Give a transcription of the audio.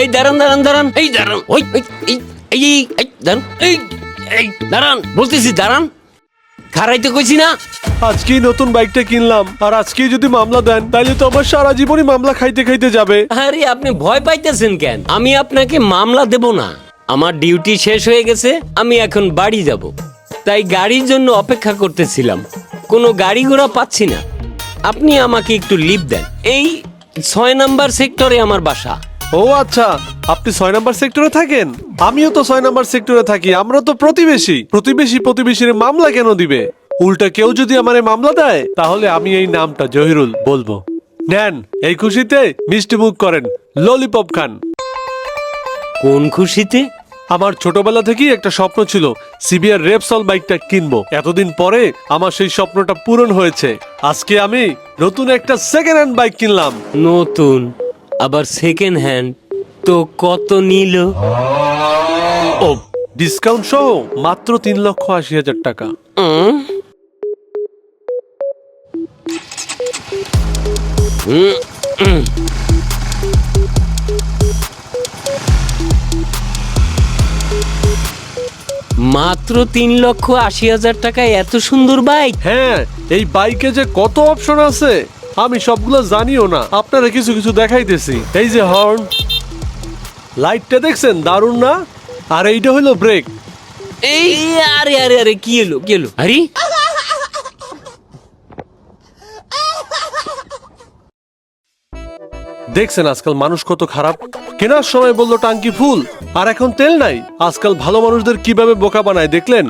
এই দাঁড়ান দাঁড়ান দাঁড়ান। এই দাঁড়ান ওই এই, এই এই এই, এই দাঁড়ান। এই এই দাঁড়ান বলতেছি দাঁড়ান। খারাইতে কইছি না। আজকেই নতুন বাইকটা কিনলাম। আর আজকেই যদি মামলা দেন তাহলে তো আমার সারা জীবনই মামলা খাইতে খাইতে যাবে। আরে আপনি ভয় পাইতেছেন কেন? আমি আপনাকে মামলা দেব না। আমার ডিউটি শেষ হয়ে গেছে আমি এখন বাড়ি যাব। তাই গাড়ির জন্য অপেক্ষা করতেছিলাম। কোনো গাড়ি ঘোড়া পাচ্ছি না। আপনি আমাকে একটু লিভ দেন। এই ছয় নাম্বার সেক্টরে আমার বাসা। ও আচ্ছা আপনি ছয় নাম্বার সেক্টরে থাকেন? আমিও তো ছয় নাম্বার সেক্টরে থাকি আমরা তো প্রতিবেশী। প্রতিবেশী প্রতিবেশীর মামলা কেন দিবে? উল্টা কেউ যদি আমারে মামলা দেয় তাহলে আমি এই নামটা জহিরুল বলব। নেন এই খুশিতে মিষ্টি মুখ করেন ললিপপ খান। কোন খুশিতে? আমার ছোটবেলা থেকেই একটা স্বপ্ন ছিল সিবিআর রেপসল বাইকটা কিনবো। এতদিন পরে আমার সেই স্বপ্নটা পূরণ হয়েছে। আজকে আমি নতুন একটা সেকেন্ড হ্যান্ড বাইক কিনলাম। নতুন? আবার সেকেন্ড হ্যান্ড তো কত নিল? ও ডিসকাউন্ট সহ মাত্র তিন লক্ষ আশি হাজার টাকা। মাত্র তিন লক্ষ আশি হাজার টাকায় এত সুন্দর বাইক হ্যাঁ এই বাইকে যে কত অপশন আছে? আমি সবগুলো জানিও না আপনারা কিছু কিছু দেখাইতেছি। এই যে হর্ন লাইটটা দেখছেন? দারুণ না? আর এইটা হলো ব্রেক এই আরে আরে আরে কি এলো কি এলো আরে? দেখছেন আজকাল মানুষ কত খারাপ? কেনার সময় বলল টাঙ্কি ফুল আর এখন তেল নাই। আজকাল ভালো মানুষদের কীভাবে বোকা বানায় দেখলেন?